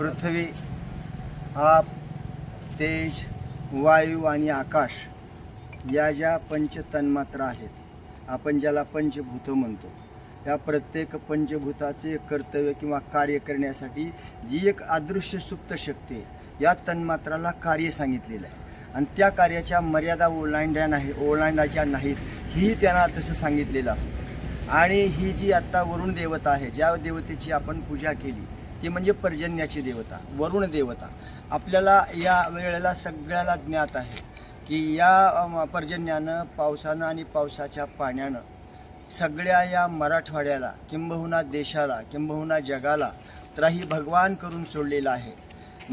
पृथ्वी आप तेज वायू आणि आकाश या ज्या पंचतन्मात्रा आहेत आपण ज्याला पंचभूत म्हणतो या प्रत्येक पंचभूताचे कर्तव्य किंवा कार्य करण्यासाठी जी एक अदृश्य सुप्त शक्ती आहे या तन्मात्राला कार्य सांगितलेलं आहे. आणि त्या कार्याच्या मर्यादा ओलांडल्या नाही ओलांडायच्या नाहीत ही त्यांना तसं सांगितलेलं असतं. आणि ही जी आत्ता वरुण देवता आहे ज्या देवतेची आपण पूजा केली ती म्हणजे पर्जन्याची देवता वरुण देवता. आपल्याला या वेळेला सगळ्याला ज्ञात आहे की या पर्जन्यानं पावसानं आणि पावसाच्या पाण्यानं सगळ्या या मराठवाड्याला किंबहुना देशाला किंबहुना जगाला त्राही भगवान करून सोडलेलं आहे.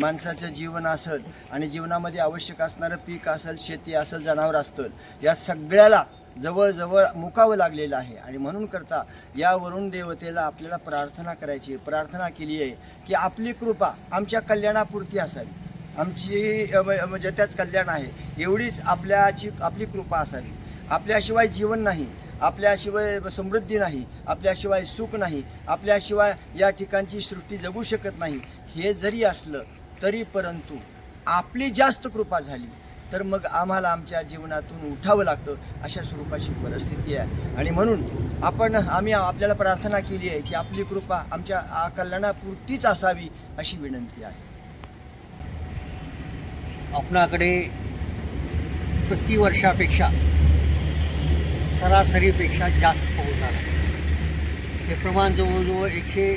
माणसाचं जीवन असेल आणि जीवनामध्ये आवश्यक असणारं पीक असेल शेती असेल जनावर असतं या सगळ्याला जवळजवळ मुकावं लागलेलं आहे. आणि म्हणून करता या वरुण देवतेला आपल्याला प्रार्थना करायची आहे. प्रार्थना केली आहे की आपली कृपा आमच्या कल्याणापुरती असावी. आमची म्हणजे त्याच कल्याण आहे. एवढीच आपल्याची आपली कृपा असावी. आपल्याशिवाय जीवन नाही. आपल्याशिवाय समृद्धी नाही. आपल्याशिवाय सुख नाही. आपल्याशिवाय या ठिकाणची सृष्टी जगू शकत नाही. हे जरी असलं तरी परंतु आपली जास्त कृपा झाली. तर मग आम्हाला आमच्या जीवनातून उठावं लागतं अशा स्वरूपाची परिस्थिती आहे. आणि म्हणून आपण आम्ही आपल्याला प्रार्थना केली आहे की आपली कृपा आमच्या आ- कल्याणापुरतीच असावी अशी विनंती आहे. आपणाकडे प्रति वर्षापेक्षा सरासरीपेक्षा जास्त पाऊस झाला हे प्रमाण जवळजवळ एकशे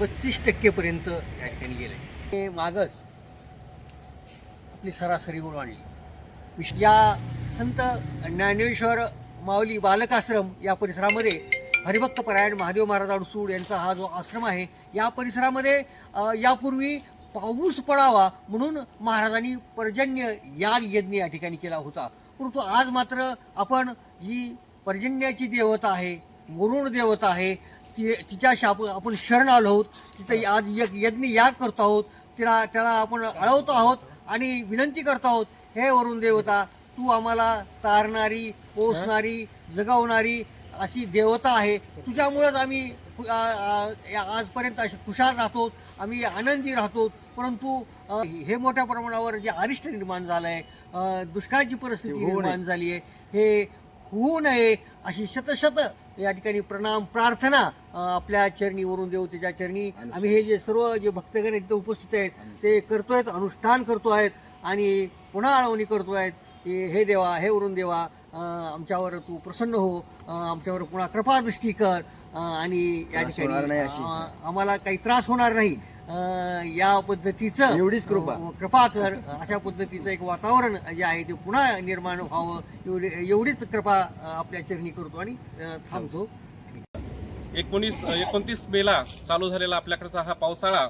बत्तीस टक्केपर्यंत या ठिकाणी गेलं आहे मागच आपली सरासरी ओलांडली विश- या संत ज्ञानेश्वर माऊली बालकाश्रम या परिसरामध्ये हरिभक्त परायण महादेव महाराज अडसूड यांचा हा जो आश्रम आहे या परिसरामध्ये यापूर्वी पाऊस पडावा म्हणून महाराजांनी पर्जन्य याग यज्ञ या ठिकाणी केला होता. परंतु आज मात्र आपण जी पर्जन्याची देवता आहे वरुण देवता आहे ती तिच्या शाप आपण शरण आलो आहोत तिथं आज यज्ञ याग करतो आहोत तिला त्याला आपण अळवतो आहोत आणि विनंती करतो आहोत हे वरुण देवता तू आम्हाला तारणारी पोसणारी जगवणारी अशी देवता आहे तुझ्यामुळंच आम्ही आजपर्यंत असे खुशाल राहतो आम्ही आनंदी राहतो परंतु हे मोठ्या प्रमाणावर जे अरिष्ट निर्माण झालं आहे दुष्काळाची परिस्थिती. निर्माण झाली आहे हे होऊ नये अशी शतशत या ठिकाणी प्रणाम प्रार्थना आपल्या चरणी वरून देवतेच्या चरणी आम्ही हे जे सर्व जे भक्तगण इथं उपस्थित आहेत ते करतोयत अनुष्ठान करतो आहेत आणि पुन्हा आळवणी करतो आहेत की हे देवा हे वरून देवा अ, आमच्यावर तू प्रसन्न हो आमच्यावर पुन्हा कृपादृष्टी कर आणि या ठिकाणी आम्हाला काही त्रास होणार नाही. या पद्धतीचं एवढीच कृपा. कृपा कर अशा पद्धतीचं एक वातावरण जे आहे ते पुन्हा निर्माण व्हावं एवढी एवढीच कृपा आपल्या चरणी करतो आणि थांबतो. एकोणीस एकोणतीस मेला चालू झालेला आपल्याकडचा हा पावसाळा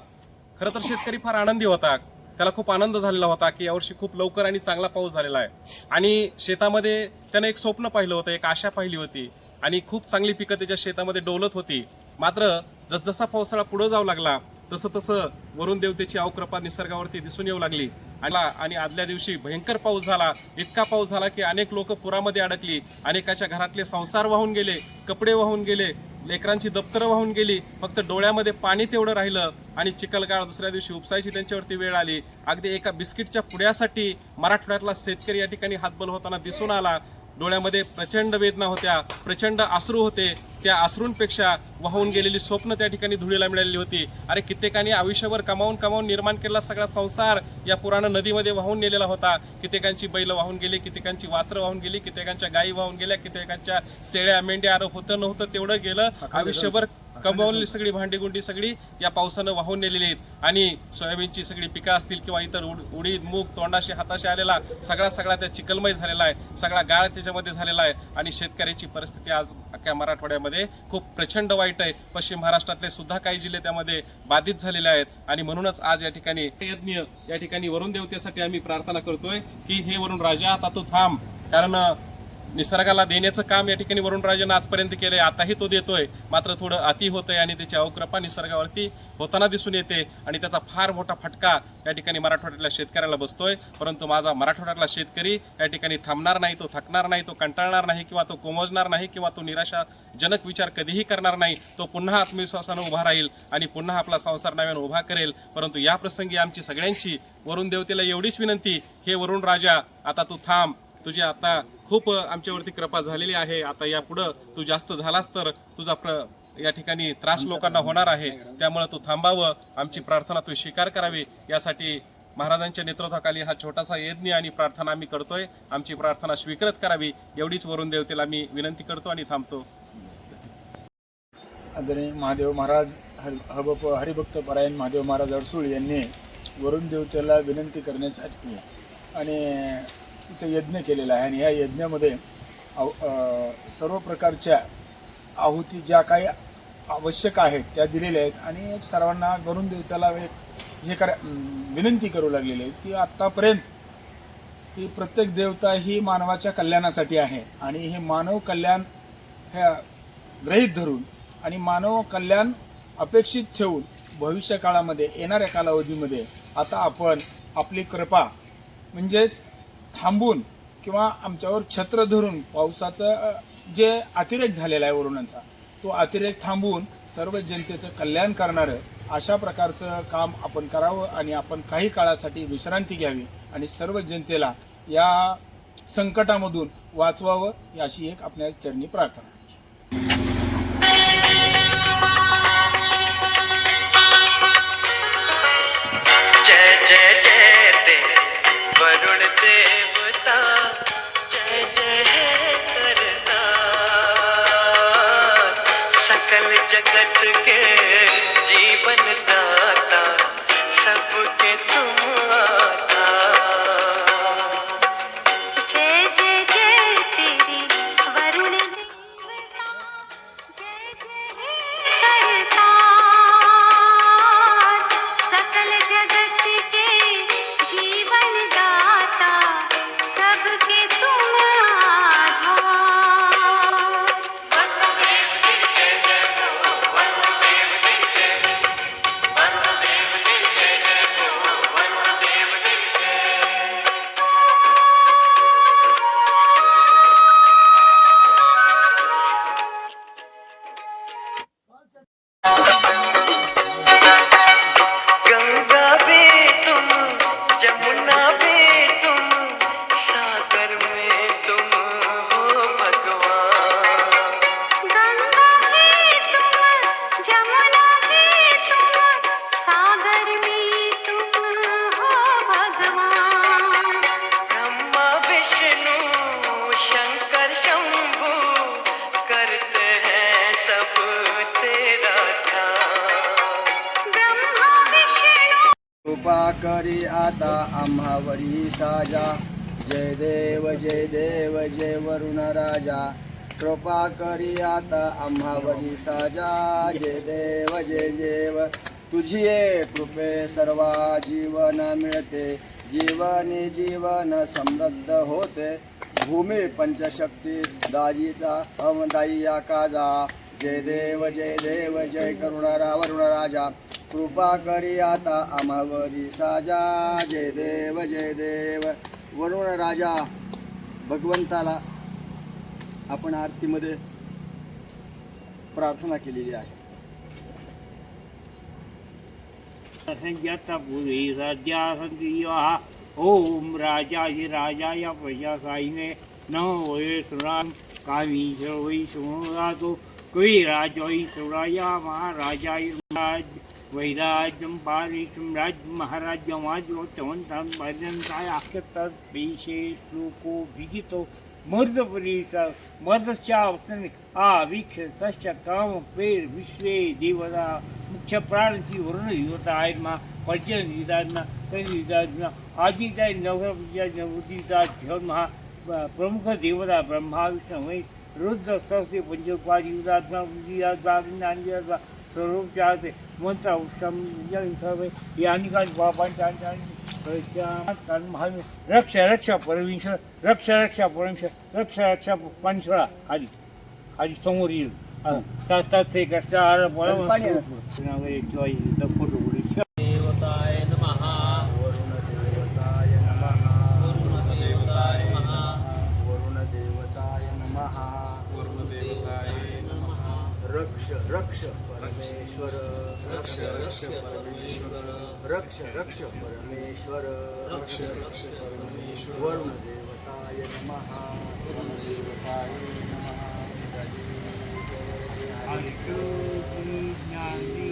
खरं तर शेतकरी फार आनंदी होता त्याला खूप आनंद झालेला होता की यावर्षी खूप लवकर आणि चांगला पाऊस झालेला आहे. आणि शेतामध्ये त्यानं एक स्वप्न पाहिलं होतं एक आशा पाहिली होती. आणि खूप चांगली पिकं त्याच्या शेतामध्ये डोलत होती. मात्र जसजसा पावसाळा पुढे जाऊ लागला तसं तसं वरुण देवतेची अवकृपा निसर्गावरती दिसून येऊ लागली. आणि आणि आदल्या दिवशी भयंकर पाऊस झाला इतका पाऊस झाला की अनेक लोक पुरामध्ये अडकली अनेकाच्या घरातले संसार वाहून गेले कपडे वाहून गेले लेकरांची दप्तरं वाहून गेली फक्त डोळ्यामध्ये पाणी तेवढं राहिलं आणि चिखलगाळ दुसऱ्या दिवशी उपसायची त्यांच्यावरती वेळ आली. अगदी एका बिस्किटच्या पुड्यासाठी मराठवाड्यातला शेतकरी या ठिकाणी हातबल होताना दिसून आला. डोळ्यामध्ये प्रचंड वेदना होत्या प्रचंड अश्रू होते. त्या अश्रूंपेक्षा वाहून गेलेली स्वप्न त्या ठिकाणी धुळीला मिळालेली होती. अरे कित्येकांनी आयुष्यभर कमावून कमावून निर्माण केलेला सगळा संसार या पुराण नदीमध्ये वाहून नेलेला होता. कित्येकांची बैल वाहून गेली कित्येकांची वास्त्र वाहून गेली कित्येकांच्या गायी वाहून गेल्या कित्येकांच्या शेळ्या मेंढ्या अरे होतं नव्हतं तेवढं गेलं. आयुष्यभर कमवलेली सगळी भांडीगुंडी सगळी या पावसानं वाहून नेलेली आहेत. आणि सोयाबीनची सगळी पिकं असतील किंवा इतर उड- उडीद मूग तोंडाशी हाताशी आलेला सगळा सगळा त्या चिकलमय झालेला आहे. सगळा गाळ त्याच्यामध्ये झालेला आहे. आणि शेतकऱ्याची परिस्थिती आज अख्ख्या मराठवाड्यामध्ये खूप प्रचंड वाईट आहे. पश्चिम महाराष्ट्रातले सुद्धा काही जिल्हे त्यामध्ये बाधित झालेले आहेत. आणि म्हणूनच आज या ठिकाणी यज्ञ या ठिकाणी वरुण देवतेसाठी आम्ही प्रार्थना करतोय की हे वरुण राजा आता तू थांब. कारण निसर्गाला देण्याचं काम या ठिकाणी वरुणराजानं आजपर्यंत केलं आहे आताही तो देतोय. मात्र थोडं अति होतंय आणि त्याची अवकृपा निसर्गावरती होताना दिसून येते आणि त्याचा फार मोठा फटका या ठिकाणी मराठवाड्यातल्या शेतकऱ्याला बसतोय. परंतु माझा मराठवाड्यातला शेतकरी या ठिकाणी थांबणार नाही तो थकणार नाही तो कंटाळणार नाही किंवा तो कोमजणार नाही किंवा तो निराशाजनक विचार कधीही करणार नाही. तो पुन्हा आत्मविश्वासानं उभा राहील आणि पुन्हा आपला संसार नव्यानं उभा करेल. परंतु या प्रसंगी आमची सगळ्यांची वरुण देवतेला एवढीच विनंती हे वरुण राजा आता तू थांब. तुझी आता खूप आमच्यावरती कृपा झालेली आहे. आता यापुढं तू जास्त झालास तर तुझा प्र या ठिकाणी त्रास लोकांना होणार आहे. त्यामुळे तू थांबावं. आमची प्रार्थना तू स्वीकार करावी. यासाठी महाराजांच्या नेतृत्वाखाली हा छोटासा यज्ञ आणि प्रार्थना आम्ही करतोय. आमची प्रार्थना स्वीकृत करावी. एवढीच वरुण देवतेला मी विनंती करतो आणि थांबतो. आदरणीय महादेव महाराज हर हरिभक्त परायण महादेव महाराज अडसूळ यांनी वरुण देवतेला विनंती करण्यासाठी आणि इथं यज्ञ केलेला आहे. आणि या यज्ञामध्ये आव- सर्व प्रकारच्या आहुती ज्या काही आवश्यक आहेत त्या दिलेल्या आहेत. आणि सर्वांना गरुण देवताला एक हे करा विनंती करू लागलेली आहे की आत्तापर्यंत ही प्रत्येक देवता ही मानवाच्या कल्याणासाठी आहे. आणि हे मानव कल्याण ह्या ग्रहित धरून आणि मानव कल्याण अपेक्षित ठेवून भविष्य काळामध्ये येणाऱ्या कालावधीमध्ये आता आपण आपली कृपा म्हणजेच थांबून किंवा आमच्यावर छत्र धरून पावसाचं जे अतिरेक झालेला आहे वरुणांचा तो अतिरेक थांबवून सर्व जनतेचं कल्याण करणारं अशा प्रकारचं काम आपण करावं आणि आपण काही काळासाठी विश्रांती घ्यावी आणि सर्व जनतेला या संकटामधून वाचवावं अशी एक आपल्या चरणी प्रार्थना करी आता आम्हावरी साजा. जय देव जय देव जय वरुण राजा. कृपा करी आता आम्हावरी साजा. जय देव जय देव. तुझी ये कृपे सर्वा जीवन मिळते. जीवनी जीवन समृद्ध होते. भूमी पंचशक्ती दाजीचा अमदाई काजा. जय देव जय देव जय करुणा वरुण राजा. कृपा करी आता आम्हावरी साजा. जय देव जय देव. वरुण राजा भगवंताला आपण आरतीमध्ये प्रार्थना केलेली आहे. ओम राजा सद्या राजा या राजाय राजाय प्रजासाईने न वै सुराम कामी वै सुरातो कवी राजोई सुराया महाराजा राज વૈરાજ્યમ પારીશમ રાજ મહારાજ્યમ આજ્યો ચવંતાન ભજનતાય આખ્યતર પેશે શ્લોકો વિજિતો મર્દપરીત મર્દસ્યાવસન આ વિક્ષ તશ્ચ કામ પેર વિશ્વે દેવતા મુખ્ય પ્રાણથી વરુણ યુવતા આયમાં પર્જન વિદાજના કઈ વિદાજના આદિદાય નવરા નવદિતા ધર્મ પ્રમુખ દેવતા બ્રહ્મા વિષ્ણુ વૈ રુદ્ર સરસ્વતી પંચોપાધિ, ઉદાત્મા વિદાત્મા જ્ઞાન સ્વરૂપ ચાલશે मंत्र उत्तम या ठिकाणी बाबांच्या रक्ष रक्षा परमेश्वर रक्ष रक्षा परमेश्वर रक्ष रक्षा पाणीसोळा खाली खाली समोर येईल. हा, ता- किंवा इथं फोटो रक्ष रक्ष परमेश्वर रक्ष रक्ष परमेश्वर रक्ष रक्ष परमेश्वर रक्ष रक्ष परमेश्वर वरुण देवताय नमः वरुण देवताय नमः पंढरीनाथ